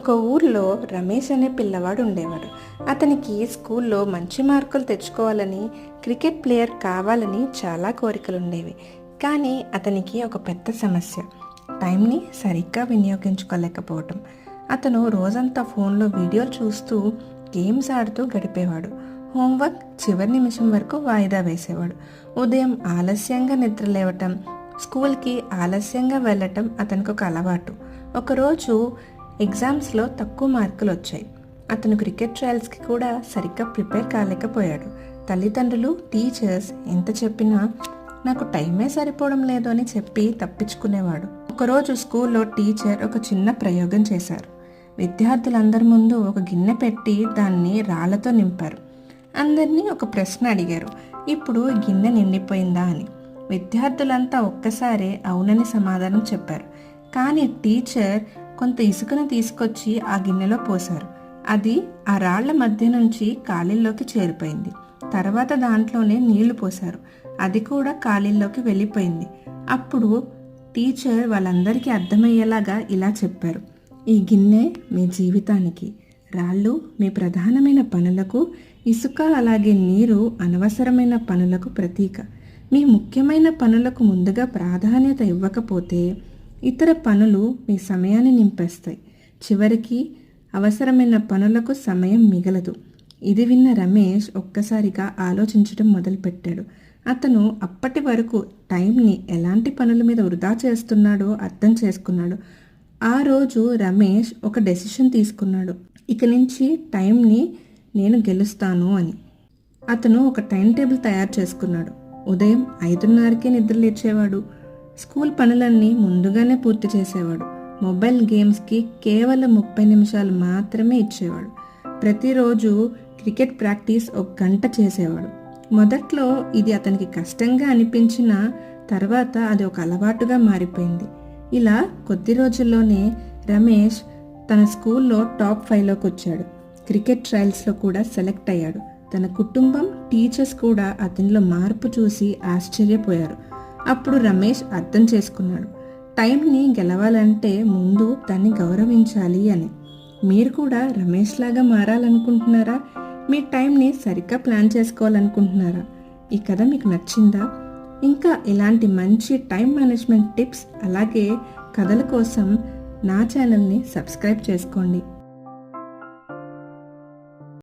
ఒక ఊర్లో రమేష్ అనే పిల్లవాడు ఉండేవాడు. అతనికి స్కూల్లో మంచి మార్కులు తెచ్చుకోవాలని క్రికెట్ ప్లేయర్ కావాలని చాలా కోరికలు ఉండేవి కానీ అతనికి ఒక పెద్ద సమస్య. టైంని సరిగ్గా వినియోగించుకోలేకపోవటం. అతను రోజంతా ఫోన్లో వీడియోలు చూస్తూ గేమ్స్ ఆడుతూ గడిపేవాడు. హోంవర్క్ చివరి నిమిషం వరకు వాయిదా వేసేవాడు. ఉదయం ఆలస్యంగా నిద్ర లేవటం స్కూల్కి ఆలస్యంగా వెళ్ళటం అతనికి ఒక అలవాటు. ఒకరోజు ఎగ్జామ్స్లో తక్కువ మార్కులు వచ్చాయి. అతను క్రికెట్ ట్రయల్స్కి కూడా సరిగ్గా ప్రిపేర్ కాలేకపోయాడు. తల్లిదండ్రులు టీచర్స్ ఎంత చెప్పినా నాకు టైమే సరిపోవడం లేదు అని చెప్పి తప్పించుకునేవాడు. ఒకరోజు స్కూల్లో టీచర్ ఒక చిన్న ప్రయోగం చేశారు. విద్యార్థులందరి ముందు ఒక గిన్నె పెట్టి దాన్ని రాళ్ళతో నింపారు. అందరినీ ఒక ప్రశ్న అడిగారు. ఇప్పుడు గిన్నె నిండిపోయిందా? అని. విద్యార్థులంతా ఒక్కసారే అవునని సమాధానం చెప్పారు. కానీ టీచర్ కొంత ఇసుకను తీసుకొచ్చి ఆ గిన్నెలో పోశారు. అది ఆ రాళ్ళ మధ్య నుంచి ఖాళీల్లోకి చేరిపోయింది. తర్వాత దాంట్లోనే నీళ్ళు పోశారు. అది కూడా ఖాళీల్లోకి వెళ్ళిపోయింది. అప్పుడు టీచర్ వాళ్ళందరికీ అర్థమయ్యేలాగా ఇలా చెప్పారు. ఈ గిన్నె మీ జీవితానికి రాళ్ళు మీ ప్రధానమైన పనులకు ఇసుక అలాగే నీరు అనవసరమైన పనులకు ప్రతీక. మీ ముఖ్యమైన పనులకు ముందుగా ప్రాధాన్యత ఇవ్వకపోతే ఇతర పనులు మీ సమయాన్ని నింపేస్తాయి. చివరికి అవసరమైన పనులకు సమయం మిగలదు. ఇది విన్న రమేష్ ఒక్కసారిగా ఆలోచించడం మొదలుపెట్టాడు. అతను అప్పటి వరకు టైంని ఎలాంటి పనుల మీద వృధా చేస్తున్నాడో అర్థం చేసుకున్నాడు. ఆ రోజు రమేష్ ఒక డెసిషన్ తీసుకున్నాడు. ఇక నుంచి టైంని నేను గెలుస్తాను అని. అతను ఒక టైం టేబుల్ తయారు చేసుకున్నాడు. ఉదయం ఐదున్నరకే నిద్ర లేచేవాడు. స్కూల్ పనులన్నీ ముందుగానే పూర్తి చేసేవాడు. మొబైల్ గేమ్స్కి కేవలం ముప్పై నిమిషాలు మాత్రమే ఇచ్చేవాడు. ప్రతిరోజు క్రికెట్ ప్రాక్టీస్ ఒక గంట చేసేవాడు. మొదట్లో ఇది అతనికి కష్టంగా అనిపించిన తర్వాత అది ఒక అలవాటుగా మారిపోయింది. ఇలా కొద్ది రోజుల్లోనే రమేష్ తన స్కూల్లో టాప్ ఫైవ్లోకి వచ్చాడు. క్రికెట్ ట్రయల్స్లో కూడా సెలెక్ట్ అయ్యాడు. తన కుటుంబం టీచర్స్ కూడా అతనిలో మార్పు చూసి ఆశ్చర్యపోయారు. అప్పుడు రమేష్ అర్థం చేసుకున్నాడు. టైంని గెలవాలంటే ముందు దాన్ని గౌరవించాలి అని. మీరు కూడా రమేష్ లాగా మారాలనుకుంటున్నారా? మీ టైంని సరిగ్గా ప్లాన్ చేసుకోవాలనుకుంటున్నారా? ఈ కథ మీకు నచ్చిందా? ఇంకా ఇలాంటి మంచి టైం మేనేజ్మెంట్ టిప్స్ అలాగే కథల కోసం నా ఛానల్ని సబ్స్క్రైబ్ చేసుకోండి.